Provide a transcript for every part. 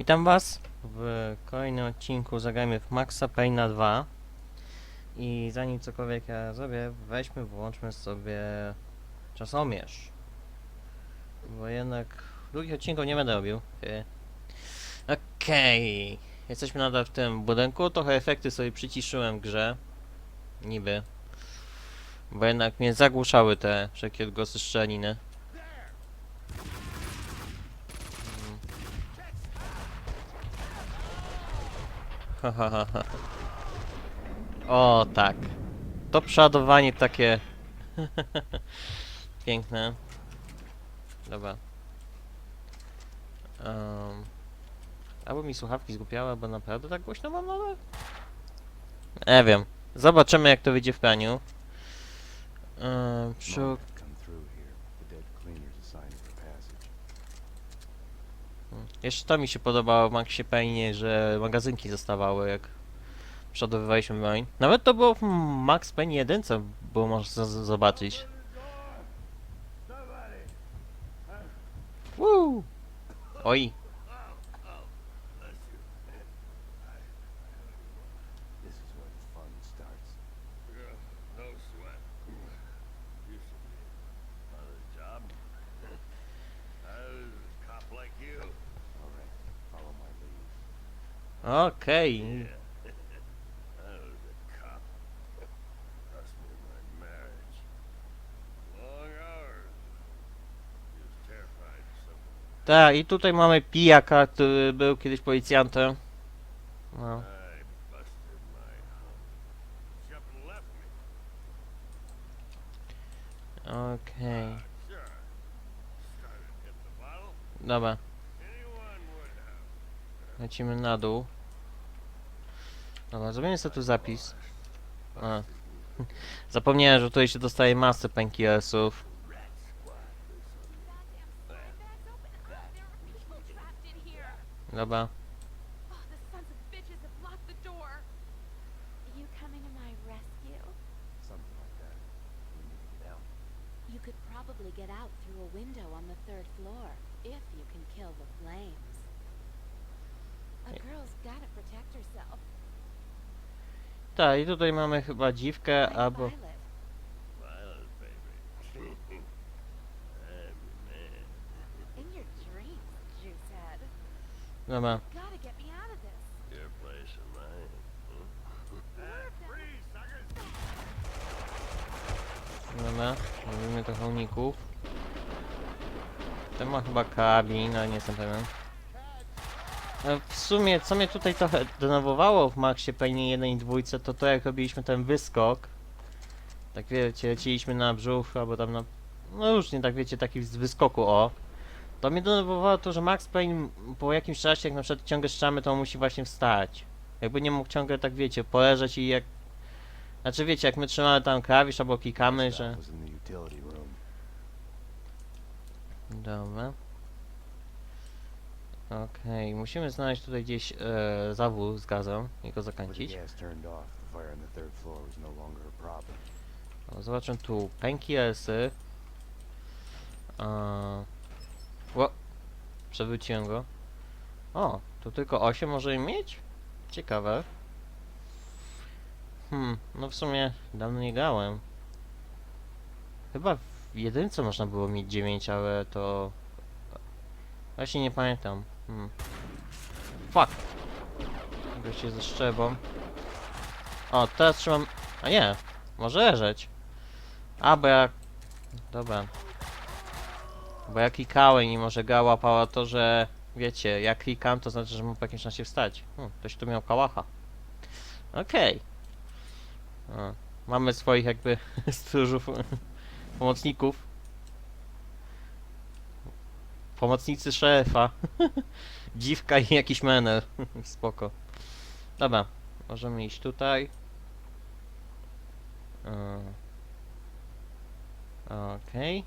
Witam Was w kolejnym odcinku Zagrajmy w Maxa Payne'a 2 i zanim cokolwiek ja zrobię, weźmy, włączmy sobie czasomierz. Bo jednak długich odcinków nie będę robił. Okej jesteśmy nadal w tym budynku, trochę efekty sobie przyciszyłem grze niby. Bo jednak mnie zagłuszały te wszelkie odgłosy strzelaniny O, tak. To przeładowanie takie piękne. Dobra. Um, albo mi słuchawki zgłupiały, albo naprawdę tak głośno mam nadal? Nie wiem. Zobaczymy jak to wyjdzie w praniu. Um, przy... Jeszcze to mi się podobało w Maxie Payne, że magazynki zostawały jak przodowywaliśmy broń. Nawet to było w Max Payne 1, co było można zobaczyć. Woo! Oj, This is where the fun starts. No sweat. Used to be on a job. I was a cop like you. All right, follow my lead. okej. I was a cop. Cost me my marriage. Long hours. He was terrified of something. Tak, i tutaj mamy pijaka, który był kiedyś policjantem. No. Okej. Dobra, lecimy na dół. Dobra, zrobimy sobie tu zapis. A. Zapomniałem, że tutaj się dostaje masę painkillersów. Dobra. Oh, the sons of bitches have locked the door. You coming to my rescue? Something like that. We need to get out. You could probably get out through a window on the third floor if you can kill the flames. A girl's gotta protect herself. Tak, i tutaj mamy chyba dziwkę albo... Dreams, Juicehead. Dobra. Robimy trochę uników. Ten ma chyba karabin, ale nie jestem pewien. E, W sumie, co mnie tutaj trochę denerwowało w Maxie Payne 1 i 2, to to jak robiliśmy ten wyskok. Tak wiecie, leciliśmy na brzuch, albo tam na... No już nie tak wiecie, taki z wyskoku, o. To mnie denerwowało to, że Max Payne po jakimś czasie, jak na przykład ciągle szczamy, to on musi właśnie wstać. Jakby nie mógł ciągle tak wiecie, poleżeć i jak... Znaczy wiecie, jak my trzymamy tam klawisz albo klikamy, że... Dobra. Okej, musimy znaleźć tutaj gdzieś e, zawór z gazem i go zakręcić. no. O, Zobaczę tu painkillersy. E, o, przewróciłem go. O, tu tylko 8 możemy mieć? Ciekawe. Hmm, no w sumie dawno nie grałem. Chyba w jedynce można było mieć 9, ale to... Właśnie nie pamiętam. Hmm. Fuck! Goście ze szczebą. O, teraz trzymam... A nie! Może leżeć. A, bo ja... Dobra. Bo ja klikałem i może gra łapała to, że... Wiecie, jak klikam, to znaczy, że mam po jakimś czasie wstać. Hmm, ktoś tu miał kałacha. Okej. O, Mamy swoich jakby stróżów, pomocników. Pomocnicy szefa. Dziwka i jakiś menel. Spoko. Dobra, możemy iść tutaj. Okej.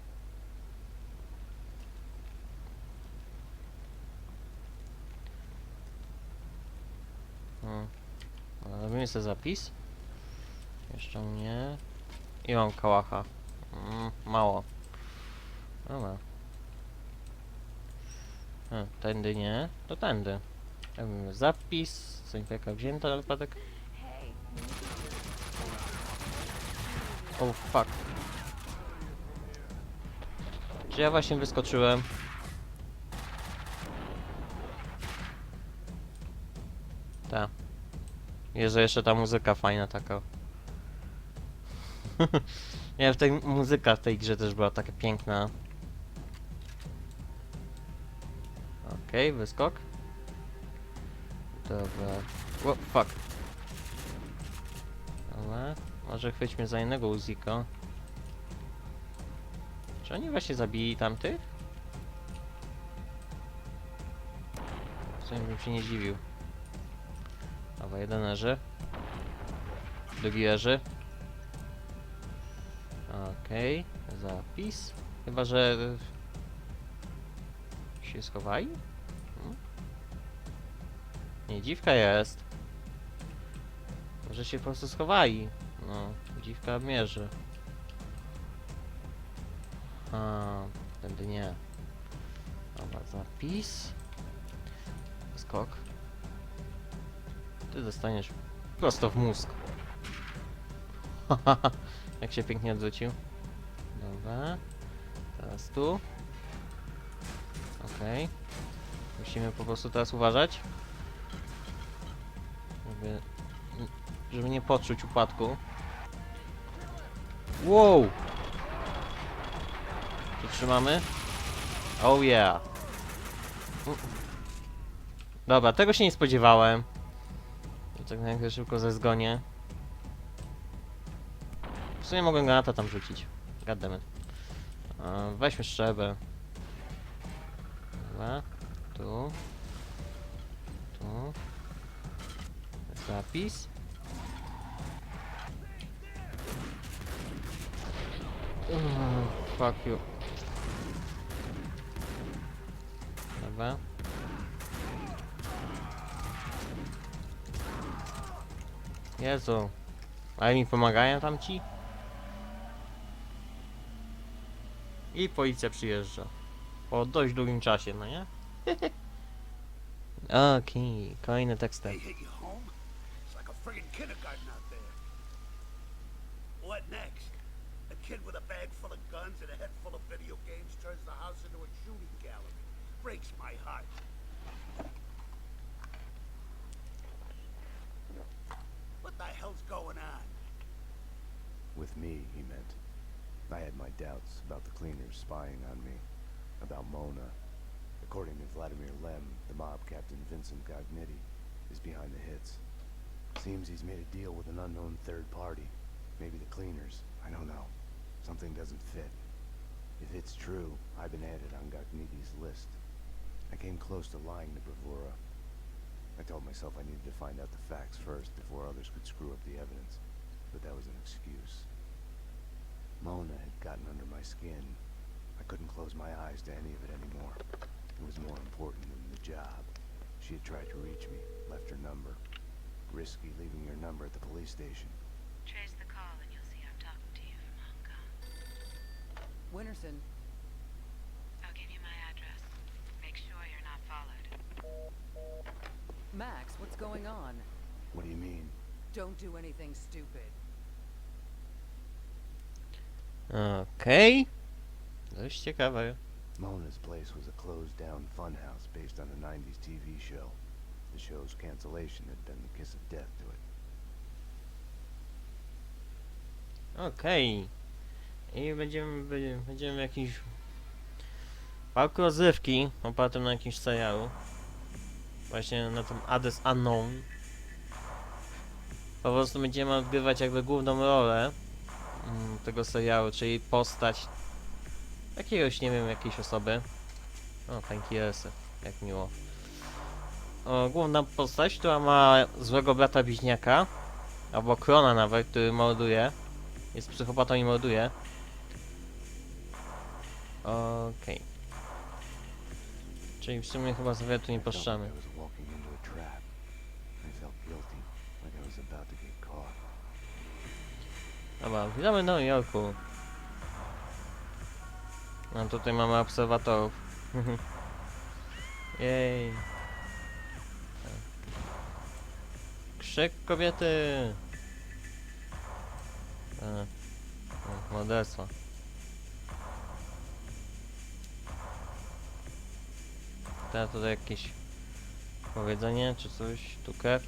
Hmm. Robimy sobie zapis. Jeszcze nie. I mam kałacha. Mm, mało. Dobra. E, tędy nie, to tędy. Em, Zapis, sędziaka wzięta na wypadek. Oh fuck. Czy ja właśnie wyskoczyłem? Ta. Jezu, jeszcze ta muzyka fajna taka. Nie, w tej muzyka w tej grze też była taka piękna. Okej, wyskok. Dobra. O, fuck. Dobra. Może chwyćmy za innego Uzika. Czy oni właśnie zabili tamtych? W sumie bym się nie dziwił. Dobra, jeden leży. Drugi leży. Okej, zapis. Chyba, że... się schowali? Hmm? Nie, dziwka jest. Może się po prostu schowali. No, dziwka mierzy. A, tędy nie. Dobra, zapis. Skok. Ty dostaniesz prosto w mózg. Jak się pięknie odwrócił. Dobra. Teraz tu. Okej. Musimy po prostu teraz uważać. Żeby, żeby nie poczuć upadku. Wow! Przytrzymamy. Oh yeah. Dobra, tego się nie spodziewałem. I tak nagle szybko ze zgonie. W sumie mogłem granata tam rzucić. Goddammit. A, Weźmy szczebę. Dobra. Tu. Zapis. Mm, fuck you. Dobra. Jezu. Ale mi pomagają tam ci? I policja przyjeżdża. Po dość długim czasie, no nie? Okej, kolejne teksty. They kindergarten out there. What next? A kid with a bag full of guns and a head full of video games turns the house into a shooting gallery. Breaks my heart. What the hell's going on? With me, he meant. I had my doubts about the cleaners spying on me, about Mona. According to Vladimir Lem, the mob captain Vincent Gognitti is behind the hits. Seems he's made a deal with an unknown third party. Maybe the cleaners. I don't know. Something doesn't fit. If it's true, I've been added on Gogniti's list. I came close to lying to Bravura. I told myself I needed to find out the facts first before others could screw up the evidence. But that was an excuse. Mona had gotten under my skin. I couldn't close my eyes to any of it anymore. It was more important than the job. She had tried to reach me, left her number. Risky leaving your number at the police station. Trace the call and you'll see I'm talking to you from Hong Kong. Winterson, I'll give you my address. Make sure you're not followed. Max, what's going on? What do you mean? Don't do anything stupid. Okej. Dość ciekawe. Mona's place was a closed down funhouse based on a 90s TV show. The show's cancellation had been the kiss of death to it. Okej. I będziemy, będzie- będziemy w jakimś parku rozrywki opartym na jakimś serialu. Właśnie na tym Hades Unknown. Po prostu będziemy odgrywać jakby główną rolę mm, tego serialu, czyli postać jakiegoś, nie wiem, jakiejś osoby. O, Tankiersy, jak miło. O, główna postać, która ma złego brata bliźniaka, albo krona nawet, który morduje. Jest psychopatą i morduje. Okej. Czyli w sumie chyba z tu nie puszczamy. a. Dobra, witamy w Nowym Jorku. No tutaj mamy obserwatorów. Jej. Szyk kobiety! E, o, Morderstwo. Teraz tutaj jakieś powiedzenie czy coś, tu krew.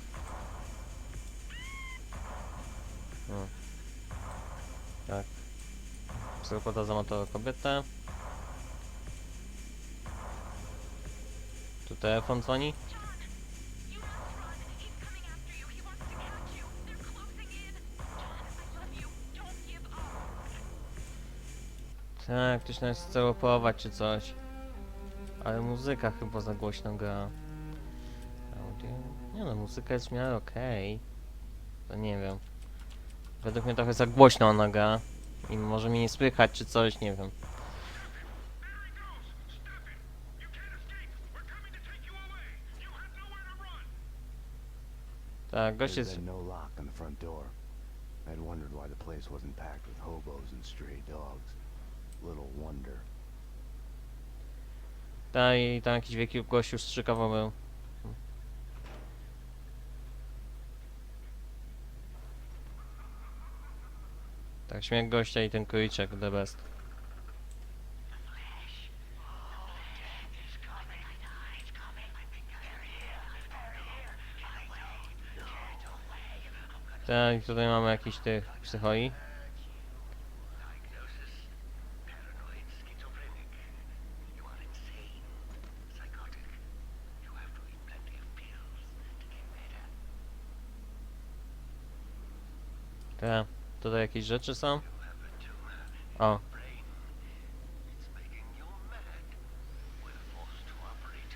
O. Tak. Psychopata zamatował kobietę. Tu telefon dzwoni. Tak, ktoś nas chce łapować czy coś. Ale muzyka chyba za głośno gra. Audio. Nie no, muzyka jest w miarę okej. To nie wiem. Według mnie trochę za głośno ona gra. I może mnie nie słychać czy coś, nie wiem. Tak, gość jest... no lock on the front door. I'd wondered why the place wasn't packed with hobos and stray dogs. Little wonder. I tam jakiś wielki gościu strzykowo był. Tak, śmiech gościa i ten króliczek, the best. Tak, i tutaj mamy jakiś tych psychoi. Diagnosis, paranoid schizophrenic. You are insane, psychotic. You have to eat plenty of pills to get better. Tak, tutaj jakieś rzeczy są. You have a tumor in O, your brain. It's making you mad. We're forced to operate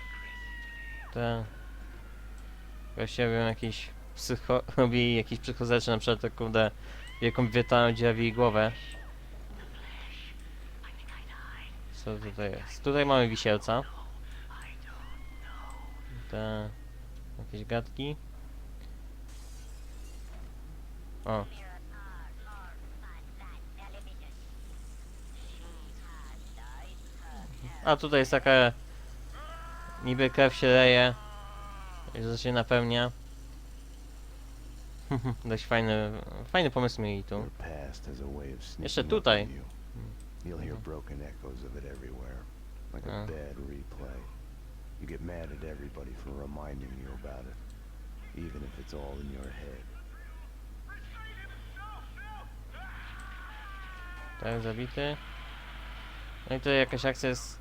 aggressively. Tak. Goście robią jakieś psycho... robi jakieś psychozeczy, na przykład tak kurde wielką wietaną dziawi głowę. Co tutaj jest? Tutaj mamy wisielca. Te... Jakieś gadki. O. A tutaj jest taka... Niby krew się leje. I że się napełnia. Dość fajny, fajny pomysł mieli tu. Jeszcze tutaj. on you. You'll hear broken echoes of it everywhere, like a bad replay. You get mad at everybody for reminding you about it, even if it's all in your head. Tak, zabity. No i tutaj jakaś akcja z,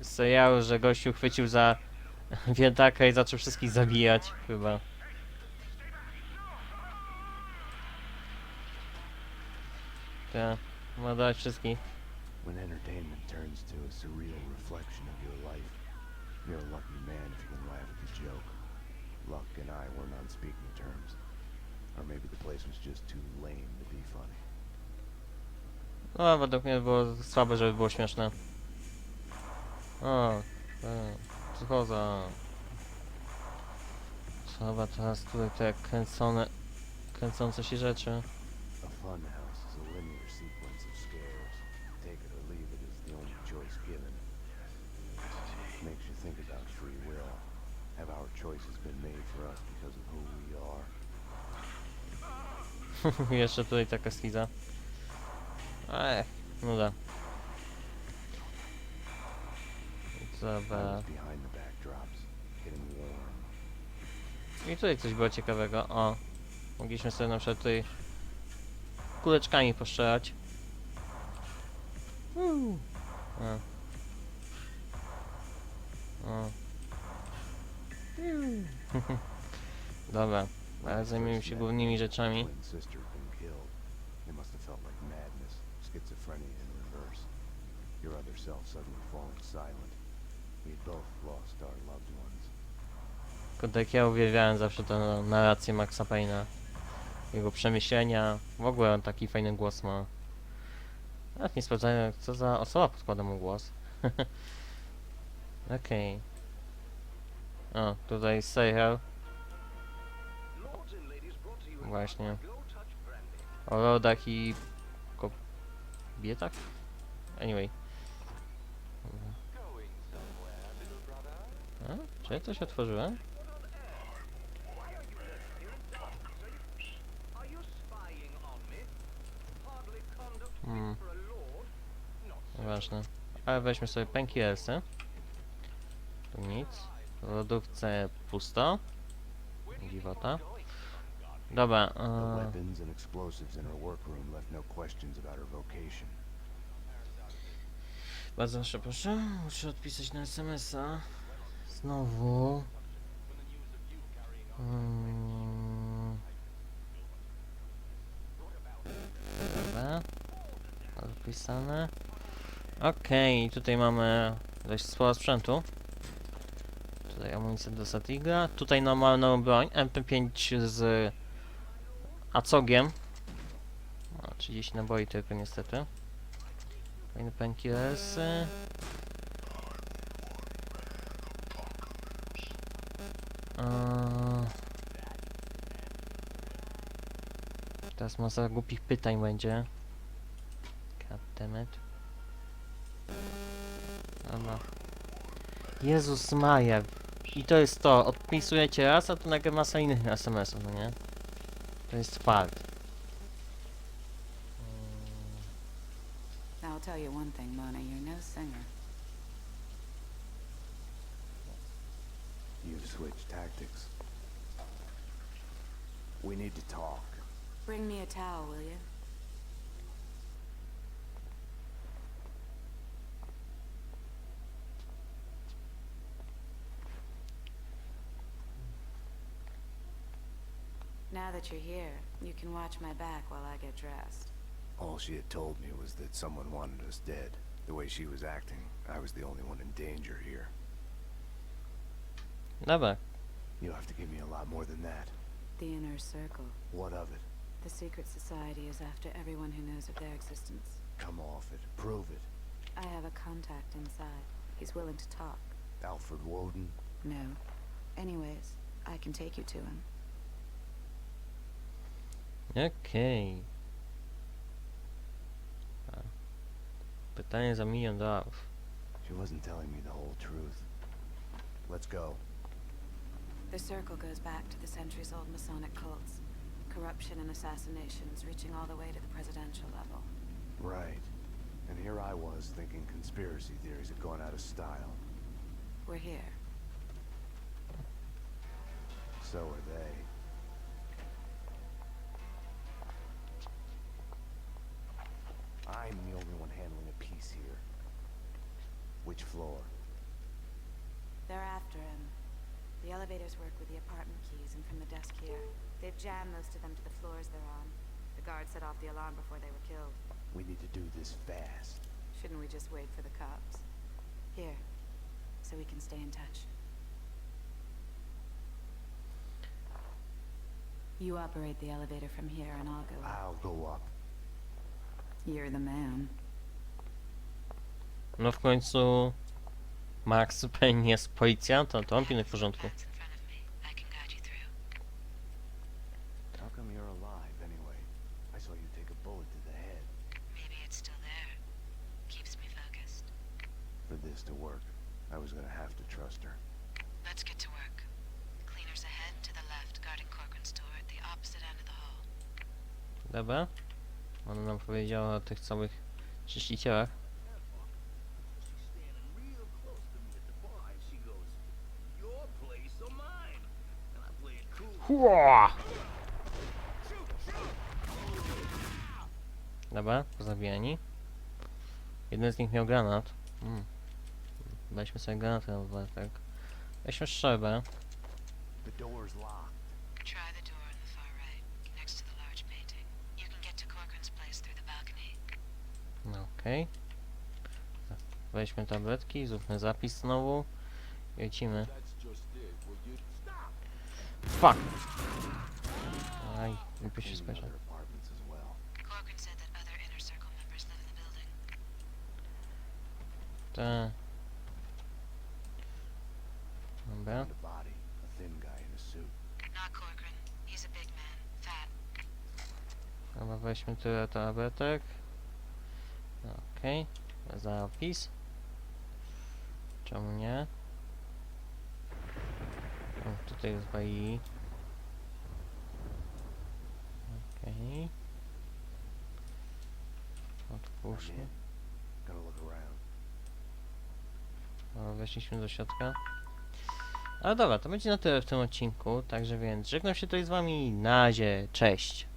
z serialu, że gościu chwycił za wiedaka i zaczął wszystkich zabijać, chyba. Tak, ma dać wszystkich. When entertainment turns to a surreal reflection of your life, you're a lucky man if you can laugh at the joke. Luck and I weren't on speaking terms. Or maybe the place was just too lame. No, według mnie było słabe, żeby było śmieszne. O, tak, psychoza. Trzeba teraz tutaj te kręcone, kręcące się rzeczy. A fun house is a linear sequence of scares. Take it or leave it is the only choice given. Makes you think about free will. Have our choices been made for us because of who we are? Jeszcze tutaj taka schiza. Ech, nuda. I Dobra. I tutaj coś było ciekawego. O, mogliśmy sobie na przykład tutaj kuleczkami postrzelać. O. Dobra, ale zajmijmy się głównymi rzeczami. Twin sister had been killed. It must have felt like madness, schizophrenia in reverse. Your other self suddenly falling silent. We had both lost our loved ones. Tak ja uwielbiałem zawsze tę narrację Maxa Payne'a. Jego przemyślenia. W ogóle on taki fajny głos ma. Nawet nie sprawdzałem, co za osoba podkłada mu głos. Okej. O, tutaj serial. Właśnie. O rodach i Bije tak? Anyway. A? Czy ja coś otworzyłem? Hmm. Ważne. Ale weźmy sobie pęki Elsy. Tu nic. W lodówce pusto. Dziwota. Dobra, vocation. bardzo proszę, proszę. Muszę odpisać na SMS-a. Znowu. Mm. Dobra. Odpisane. Okej, tutaj mamy dość sporo sprzętu. Tutaj amunicja do Satiga. Tutaj normalną broń. MP5 z acogiem. O, 30 naboi tylko niestety. Kolejne painkillersy. Teraz masa głupich pytań będzie. Goddammit. Dobra. Jezus Maja. I to jest to. Odpisujecie raz, a tu nagle masa innych SMS-ów, no nie? To jest fakt. Now, I'll tell you one thing, Mona, you're no singer. You've switched tactics. We need to talk. Bring me a towel, will you? That you're here, you can watch my back while I get dressed. All she had told me was that someone wanted us dead. The way she was acting, I was the only one in danger here. Dobra, You'll have to give me a lot more than that. The Inner Circle. What of it? The secret society is after everyone who knows of their existence. Come off it. Prove it. I have a contact inside. He's willing to talk. Alfred Woden? No. Anyways, I can take you to him. Okej. Ah. A. Pytanie za milion dolarów. She wasn't telling me the whole truth. Let's go. The circle goes back to the centuries-old Masonic cults. Corruption and assassinations reaching all the way to the presidential level. Right. And here I was thinking conspiracy theories had gone out of style. We're here. So are they. The elevators work with the apartment keys and from the desk here. They've jammed most of them to the floors they're on. The guards set off the alarm before they were killed. We need to do this fast. Shouldn't we just wait for the cops? Here, so we can stay in touch. You operate the elevator from here and I'll go up. I'll go up. You're the man. No w końcu Max Payne jest policjantem, to on pilnuje w porządku. Play it cool. Hua! Dobra, pozabijani. Jeden z nich miał granat. Mm. Weźmy sobie granat na tak. Weźmy strzelbę. The door's locked. Try the door on the far right, next to the large painting. You can get to Corcoran's place through the balcony. Weźmy tabletki, zróbmy zapis znowu. I lecimy. Fuck! Aj, lepiej się spieszę. Te. Dobra. Found a body, a thin guy in a suit. Not Corcoran. He's a big man, fat. Dobra, weźmy tyle tabletek. Okej. Zapis. Czemu nie? O, tutaj jest bai. Okej. Gonna look around. weszliśmy do środka. Ale dobra, to będzie na tyle w tym odcinku, także więc żegnam się tutaj z wami, na cześć!